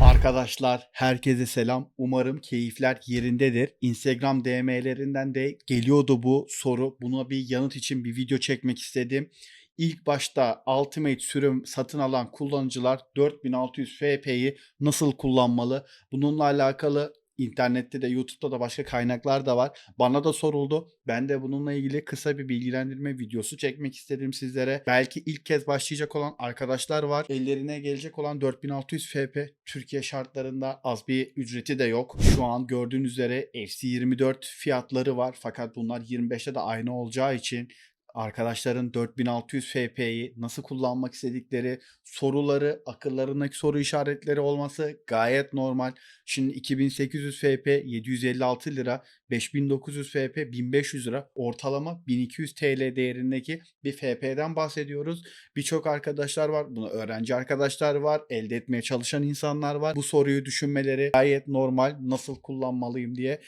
Arkadaşlar herkese selam. Umarım keyifler yerindedir. Instagram DM'lerinden de geliyordu bu soru. Buna bir yanıt için bir video çekmek istedim. İlk başta Ultimate sürüm satın alan kullanıcılar 4600 FP'yi nasıl kullanmalı? Bununla alakalı internette de YouTube'da da başka kaynaklar da var. Bana da soruldu. Ben de bununla ilgili kısa bir bilgilendirme videosu çekmek istedim sizlere. Belki ilk kez başlayacak olan arkadaşlar var. Ellerine gelecek olan 4600 FP Türkiye şartlarında az bir ücreti de yok. Şu an gördüğünüz üzere FC24 fiyatları var. Fakat bunlar 25'te de aynı olacağı için arkadaşların 4600 FP'yi nasıl kullanmak istedikleri soruları, akıllarındaki soru işaretleri olması gayet normal. Şimdi 2800 FP 756 lira, 5900 FP 1500 lira, ortalama 1200 TL değerindeki bir FP'den bahsediyoruz. Birçok arkadaşlar var, bunu öğrenci arkadaşlar var, elde etmeye çalışan insanlar var. Bu soruyu düşünmeleri gayet normal, nasıl kullanmalıyım diye.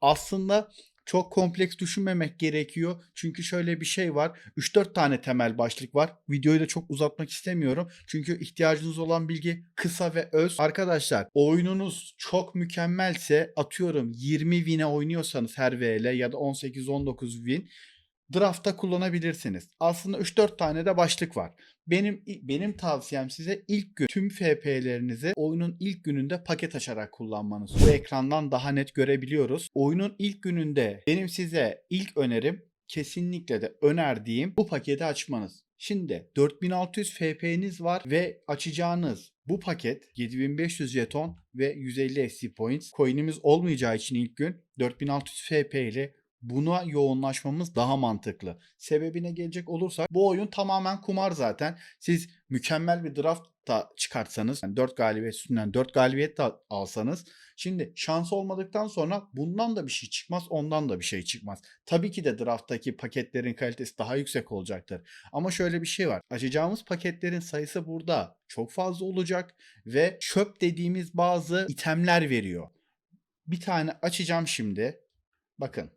Aslında çok kompleks düşünmemek gerekiyor. Çünkü şöyle bir şey var. 3-4 tane temel başlık var. Videoyu da çok uzatmak istemiyorum. Çünkü ihtiyacınız olan bilgi kısa ve öz. Arkadaşlar oyununuz çok mükemmelse atıyorum 20 win'e oynuyorsanız her VL ya da 18-19 win draftta kullanabilirsiniz. Aslında 3-4 tane de başlık var. Benim benim tavsiyem size ilk gün tüm FP'lerinizi oyunun ilk gününde paket açarak kullanmanız. Bu ekrandan daha net görebiliyoruz. Oyunun ilk gününde benim size ilk önerim kesinlikle de önerdiğim bu paketi açmanız. Şimdi 4600 FP'niz var ve açacağınız bu paket 7500 jeton ve 150 SC points. Coin'imiz olmayacağı için ilk gün 4600 FP ile buna yoğunlaşmamız daha mantıklı. Sebebine gelecek olursak bu oyun tamamen kumar zaten. Siz mükemmel bir draft da çıkartsanız yani 4 galibiyet üstünden 4 galibiyet de alsanız şimdi şans olmadıktan sonra bundan da bir şey çıkmaz ondan da bir şey çıkmaz. Tabii ki de drafttaki paketlerin kalitesi daha yüksek olacaktır. Ama şöyle bir şey var. Açacağımız paketlerin sayısı burada çok fazla olacak ve çöp dediğimiz bazı itemler veriyor. Bir tane açacağım şimdi. Bakın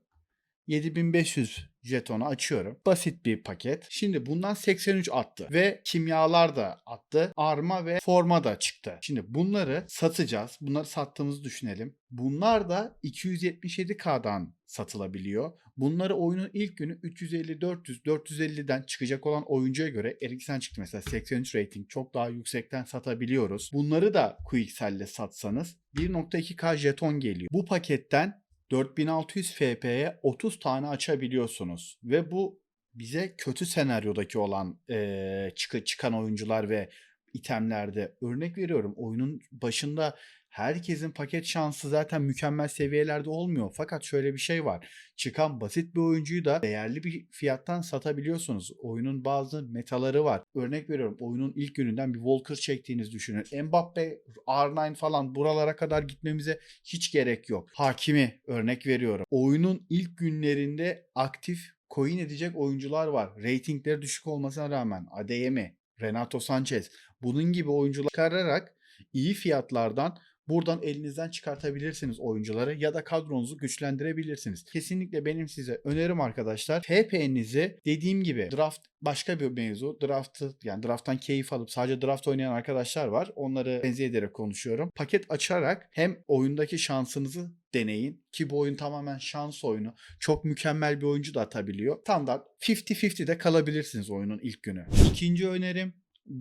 7500 jetonu açıyorum. Basit bir paket. Şimdi bundan 83 attı ve kimyalar da attı. Arma ve forma da çıktı. Şimdi bunları satacağız. Bunları sattığımızı düşünelim. Bunlar da 277K'dan satılabiliyor. Bunları oyunun ilk günü 350 400 450'den çıkacak olan oyuncuya göre Eriksen çıktı mesela 83 rating çok daha yüksekten satabiliyoruz. Bunları da QXL'le satsanız 1.2K jeton geliyor. Bu paketten 4600 FP'ye 30 tane açabiliyorsunuz. Ve bu bize kötü senaryodaki olan e, çık çıkan oyuncular ve itemlerde örnek veriyorum. Oyunun başında herkesin paket şansı zaten mükemmel seviyelerde olmuyor. Fakat şöyle bir şey var. Çıkan basit bir oyuncuyu da değerli bir fiyattan satabiliyorsunuz. Oyunun bazı metaları var. Örnek veriyorum oyunun ilk gününden bir Walker çektiğiniz düşünün. Mbappe, R9 falan buralara kadar gitmemize hiç gerek yok. Hakimi örnek veriyorum. Oyunun ilk günlerinde aktif coin edecek oyuncular var. Ratingleri düşük olmasına rağmen Adeyemi, Renato Sanchez bunun gibi oyuncular çıkararak iyi fiyatlardan Buradan elinizden çıkartabilirsiniz oyuncuları ya da kadronuzu güçlendirebilirsiniz. Kesinlikle benim size önerim arkadaşlar. FP'nizi dediğim gibi draft başka bir mevzu. Draft'ı yani draft'tan keyif alıp sadece draft oynayan arkadaşlar var. Onları benzer ederek konuşuyorum. Paket açarak hem oyundaki şansınızı deneyin ki bu oyun tamamen şans oyunu. Çok mükemmel bir oyuncu da atabiliyor. Standart 50-50 de kalabilirsiniz oyunun ilk günü. İkinci önerim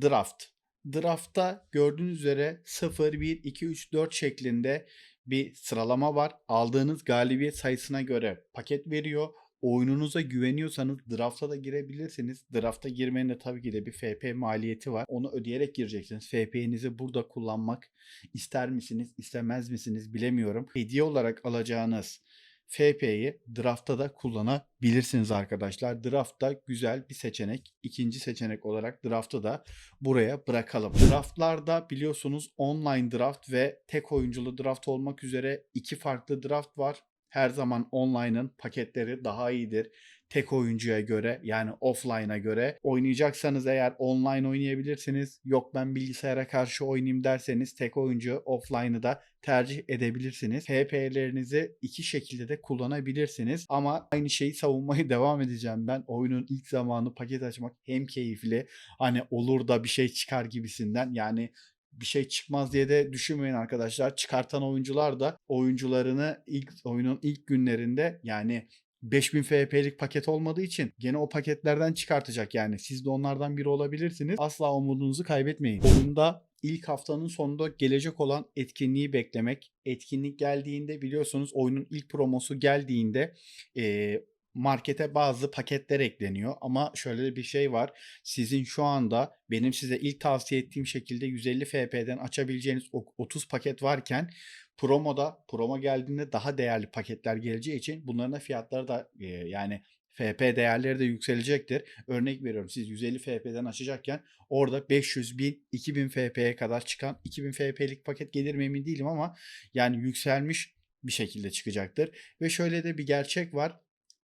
draft draftta gördüğünüz üzere 0, 1, 2, 3, 4 şeklinde bir sıralama var. Aldığınız galibiyet sayısına göre paket veriyor. Oyununuza güveniyorsanız drafta da girebilirsiniz. Drafta girmenin de tabii ki de bir FP maliyeti var. Onu ödeyerek gireceksiniz. FP'nizi burada kullanmak ister misiniz, istemez misiniz bilemiyorum. Hediye olarak alacağınız FP'yi draftta da kullanabilirsiniz arkadaşlar. Draftta güzel bir seçenek. İkinci seçenek olarak draftı da buraya bırakalım. Draftlarda biliyorsunuz online draft ve tek oyunculu draft olmak üzere iki farklı draft var. Her zaman online'ın paketleri daha iyidir. Tek oyuncuya göre yani offline'a göre. Oynayacaksanız eğer online oynayabilirsiniz. Yok ben bilgisayara karşı oynayayım derseniz tek oyuncu offline'ı da tercih edebilirsiniz. HP'lerinizi iki şekilde de kullanabilirsiniz. Ama aynı şeyi savunmaya devam edeceğim ben. Oyunun ilk zamanı paket açmak hem keyifli hani olur da bir şey çıkar gibisinden. Yani bir şey çıkmaz diye de düşünmeyin arkadaşlar. Çıkartan oyuncular da oyuncularını ilk oyunun ilk günlerinde yani 5000 FP'lik paket olmadığı için gene o paketlerden çıkartacak yani. Siz de onlardan biri olabilirsiniz. Asla umudunuzu kaybetmeyin. Oyunda ilk haftanın sonunda gelecek olan etkinliği beklemek. Etkinlik geldiğinde biliyorsunuz oyunun ilk promosu geldiğinde eee markete bazı paketler ekleniyor ama şöyle bir şey var. Sizin şu anda benim size ilk tavsiye ettiğim şekilde 150 FP'den açabileceğiniz o 30 paket varken promoda promo geldiğinde daha değerli paketler geleceği için bunların da fiyatları da e, yani FP değerleri de yükselecektir. Örnek veriyorum siz 150 FP'den açacakken orada 500 bin 2000 FP'ye kadar çıkan 2000 FP'lik paket gelir mi emin değilim ama yani yükselmiş bir şekilde çıkacaktır. Ve şöyle de bir gerçek var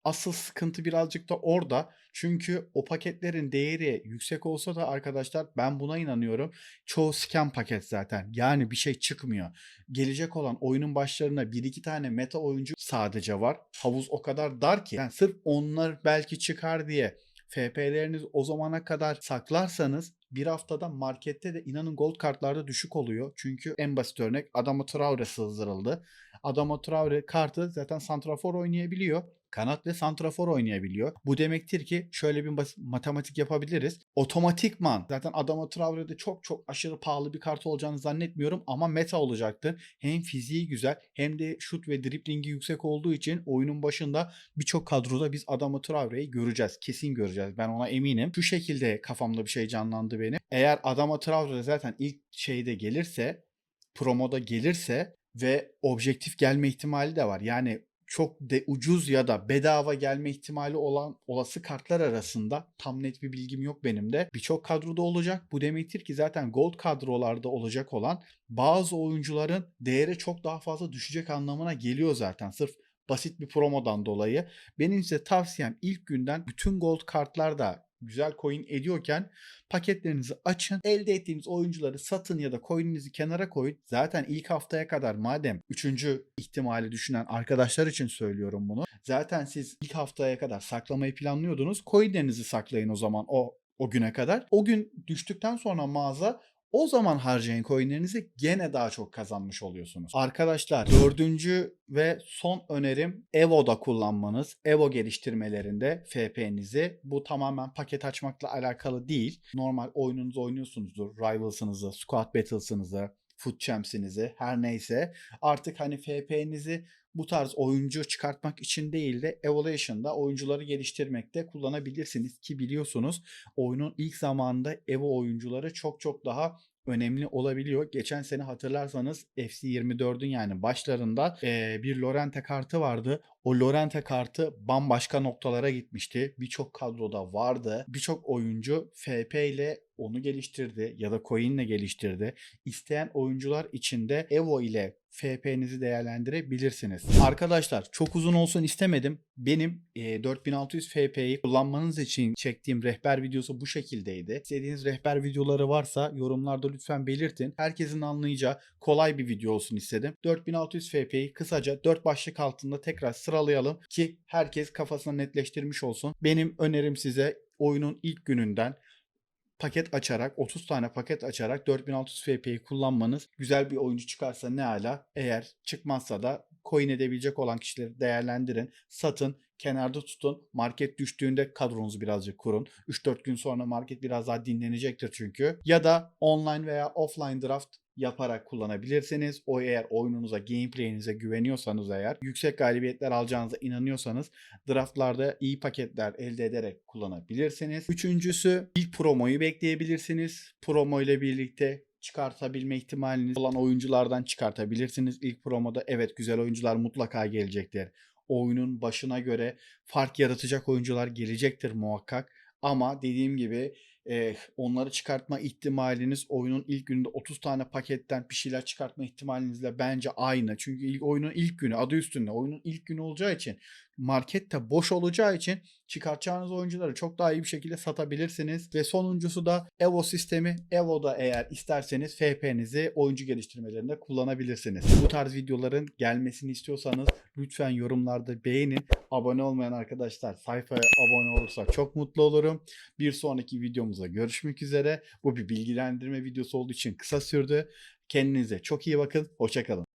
asıl sıkıntı birazcık da orada. Çünkü o paketlerin değeri yüksek olsa da arkadaşlar ben buna inanıyorum. Çoğu scam paket zaten. Yani bir şey çıkmıyor. Gelecek olan oyunun başlarına bir iki tane meta oyuncu sadece var. Havuz o kadar dar ki. Yani sırf onlar belki çıkar diye FP'leriniz o zamana kadar saklarsanız bir haftada markette de inanın gold kartlarda düşük oluyor. Çünkü en basit örnek Adama Traore sızdırıldı. Adama Traore kartı zaten santrafor oynayabiliyor kanat ve santrafor oynayabiliyor. Bu demektir ki şöyle bir basit matematik yapabiliriz. Otomatikman zaten Adama Traore'de çok çok aşırı pahalı bir kart olacağını zannetmiyorum ama meta olacaktır. Hem fiziği güzel hem de şut ve driblingi yüksek olduğu için oyunun başında birçok kadroda biz Adama Traore'yi göreceğiz. Kesin göreceğiz. Ben ona eminim. Şu şekilde kafamda bir şey canlandı benim. Eğer Adama Traore zaten ilk şeyde gelirse promoda gelirse ve objektif gelme ihtimali de var. Yani çok de ucuz ya da bedava gelme ihtimali olan olası kartlar arasında tam net bir bilgim yok benim de. Birçok kadroda olacak. Bu demektir ki zaten gold kadrolarda olacak olan bazı oyuncuların değeri çok daha fazla düşecek anlamına geliyor zaten. Sırf basit bir promodan dolayı. Benim size tavsiyem ilk günden bütün gold kartlar da güzel coin ediyorken paketlerinizi açın. Elde ettiğiniz oyuncuları satın ya da coin'inizi kenara koyun. Zaten ilk haftaya kadar madem 3. ihtimali düşünen arkadaşlar için söylüyorum bunu. Zaten siz ilk haftaya kadar saklamayı planlıyordunuz. Coin'lerinizi saklayın o zaman o o güne kadar. O gün düştükten sonra mağaza o zaman harcayın coinlerinizi gene daha çok kazanmış oluyorsunuz. Arkadaşlar dördüncü ve son önerim Evo'da kullanmanız. Evo geliştirmelerinde FP'nizi. Bu tamamen paket açmakla alakalı değil. Normal oyununuzu oynuyorsunuzdur. Rivals'ınızı, Squad Battles'ınızı, Foot Champs'inizi her neyse. Artık hani FP'nizi bu tarz oyuncu çıkartmak için değil de Evolution'da oyuncuları geliştirmekte kullanabilirsiniz ki biliyorsunuz oyunun ilk zamanında Evo oyuncuları çok çok daha önemli olabiliyor. Geçen sene hatırlarsanız FC24'ün yani başlarında e, bir Lorente kartı vardı. O Lorente kartı bambaşka noktalara gitmişti. Birçok kadroda vardı. Birçok oyuncu FP ile onu geliştirdi ya da coin ile geliştirdi. İsteyen oyuncular için de Evo ile FP'nizi değerlendirebilirsiniz. Arkadaşlar çok uzun olsun istemedim. Benim e, 4600 FP'yi kullanmanız için çektiğim rehber videosu bu şekildeydi. İstediğiniz rehber videoları varsa yorumlarda lütfen belirtin. Herkesin anlayacağı kolay bir video olsun istedim. 4600 FP'yi kısaca 4 başlık altında tekrar sıralayalım ki herkes kafasına netleştirmiş olsun. Benim önerim size oyunun ilk gününden paket açarak 30 tane paket açarak 4600 FP'yi kullanmanız güzel bir oyuncu çıkarsa ne ala eğer çıkmazsa da coin edebilecek olan kişileri değerlendirin satın kenarda tutun. Market düştüğünde kadronuzu birazcık kurun. 3-4 gün sonra market biraz daha dinlenecektir çünkü. Ya da online veya offline draft yaparak kullanabilirsiniz. O eğer oyununuza, gameplay'inize güveniyorsanız eğer, yüksek galibiyetler alacağınıza inanıyorsanız draftlarda iyi paketler elde ederek kullanabilirsiniz. Üçüncüsü ilk promoyu bekleyebilirsiniz. Promo ile birlikte çıkartabilme ihtimaliniz olan oyunculardan çıkartabilirsiniz. İlk promoda evet güzel oyuncular mutlaka gelecektir. Oyunun başına göre fark yaratacak oyuncular gelecektir muhakkak. Ama dediğim gibi e, onları çıkartma ihtimaliniz oyunun ilk gününde 30 tane paketten bir şeyler çıkartma ihtimalinizle bence aynı. Çünkü ilk oyunun ilk günü adı üstünde oyunun ilk günü olacağı için markette boş olacağı için çıkartacağınız oyuncuları çok daha iyi bir şekilde satabilirsiniz. Ve sonuncusu da Evo sistemi. Evo'da eğer isterseniz FP'nizi oyuncu geliştirmelerinde kullanabilirsiniz. Bu tarz videoların gelmesini istiyorsanız lütfen yorumlarda beğenin. Abone olmayan arkadaşlar sayfaya abone olursa çok mutlu olurum. Bir sonraki videomuzda görüşmek üzere. Bu bir bilgilendirme videosu olduğu için kısa sürdü. Kendinize çok iyi bakın. Hoşçakalın.